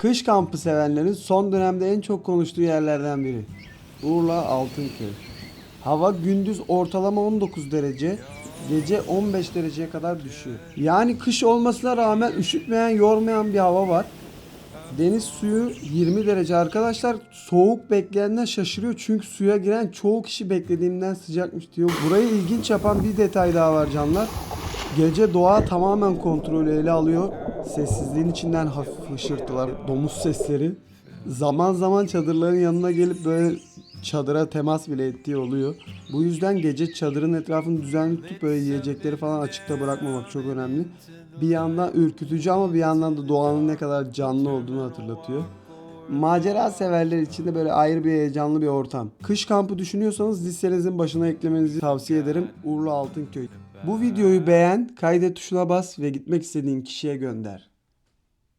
Kış kampı sevenlerin son dönemde en çok konuştuğu yerlerden biri. Urla Altınköy. Hava gündüz ortalama 19 derece, gece 15 dereceye kadar düşüyor. Yani kış olmasına rağmen üşütmeyen, yormayan bir hava var. Deniz suyu 20 derece arkadaşlar. Soğuk bekleyenler şaşırıyor çünkü suya giren çoğu kişi beklediğimden sıcakmış diyor. Burayı ilginç yapan bir detay daha var canlar. Gece doğa tamamen kontrolü ele alıyor. Sessizliğin içinden hafif hışırtılar, domuz sesleri. Zaman zaman çadırların yanına gelip böyle çadıra temas bile ettiği oluyor. Bu yüzden gece çadırın etrafını düzenli tutup böyle yiyecekleri falan açıkta bırakmamak çok önemli. Bir yandan ürkütücü ama bir yandan da doğanın ne kadar canlı olduğunu hatırlatıyor. Macera severler için de böyle ayrı bir heyecanlı bir ortam. Kış kampı düşünüyorsanız listenizin başına eklemenizi tavsiye ederim. Urla Altınköy. Bu videoyu beğen, kaydet tuşuna bas ve gitmek istediğin kişiye gönder.